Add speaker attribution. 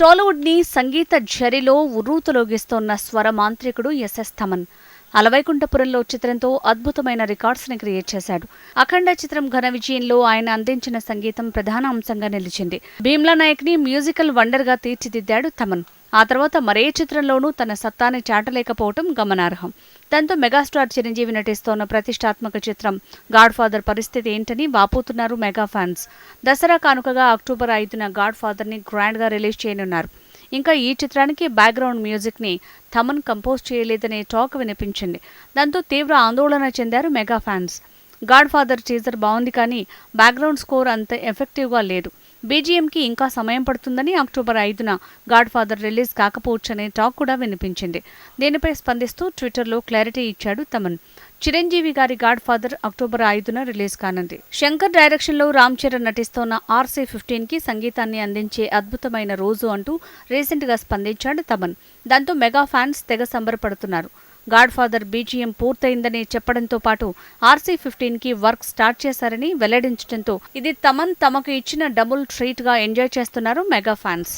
Speaker 1: టాలీవుడ్ని సంగీత ఝరిలో ఉర్రూతలోగిస్తోన్న స్వర మాంత్రికుడు ఎస్ఎస్ థమన్. అలవైకుంఠపురంలో చిత్రంతో అద్భుతమైన రికార్డ్స్ని క్రియేట్ చేశాడు. అఖండ చిత్రం ఘన విజయంలో ఆయన అందించిన సంగీతం ప్రధాన అంశంగా నిలిచింది. భీమ్లా నాయక్ని మ్యూజికల్ వండర్గా తీర్చిదిద్దాడు థమన్ ఆ తర్వాత మరే చిత్రంలోనూ తన సత్తాని చాటలేకపోవటం గమనార్హం. దాంతో మెగాస్టార్ చిరంజీవి నటిస్తోన్న ప్రతిష్టాత్మక చిత్రం గాడ్ ఫాదర్ పరిస్థితి ఏంటని వాపోతున్నారు మెగా ఫ్యాన్స్. దసరా కానుకగా అక్టోబర్ ఐదున గాడ్ ఫాదర్ని గ్రాండ్గా రిలీజ్ చేయనున్నారు. ఇంకా ఈ చిత్రానికి బ్యాక్గ్రౌండ్ మ్యూజిక్ని థమన్ కంపోజ్ చేయలేదనే టాక్ వినిపించింది. దాంతో తీవ్ర ఆందోళన చెందారు mega fans God Father teaser బాగుంది కానీ బ్యాక్గ్రౌండ్ స్కోర్ అంత ఎఫెక్టివ్గా లేదు. బీజిఎంకి ఇంకా సమయం పడుతుందని అక్టోబర్ ఐదున గాడ్ ఫాదర్ రిలీజ్ కాకపోవచ్చనే టాక్ కూడా వినిపించింది. దీనిపై స్పందిస్తూ ట్విట్టర్లో క్లారిటీ ఇచ్చాడు తమన్. చిరంజీవి గారి గాడ్ ఫాదర్ అక్టోబర్ ఐదున రిలీజ్ కానుంది. శంకర్ డైరెక్షన్లో రామ్ చరణ్ నటిస్తోన్న ఆర్సీ ఫిఫ్టీన్కి సంగీతాన్ని అందించే అద్భుతమైన రోజు అంటూ రీసెంట్గా స్పందించాడు తమన్. దాంతో మెగా ఫ్యాన్స్ తెగ సంబరపడుతున్నారు. గాడ్ ఫాదర్ బీజిఎం పూర్తయిందని చెప్పడంతో పాటు ఆర్సీ ఫిఫ్టీన్కి వర్క్ స్టార్ట్ చేశారని వెల్లడించడంతో ఇది తమన్ తమకు ఇచ్చిన డబుల్ ట్రీట్గా ఎంజాయ్ చేస్తున్నారు మెగా ఫ్యాన్స్.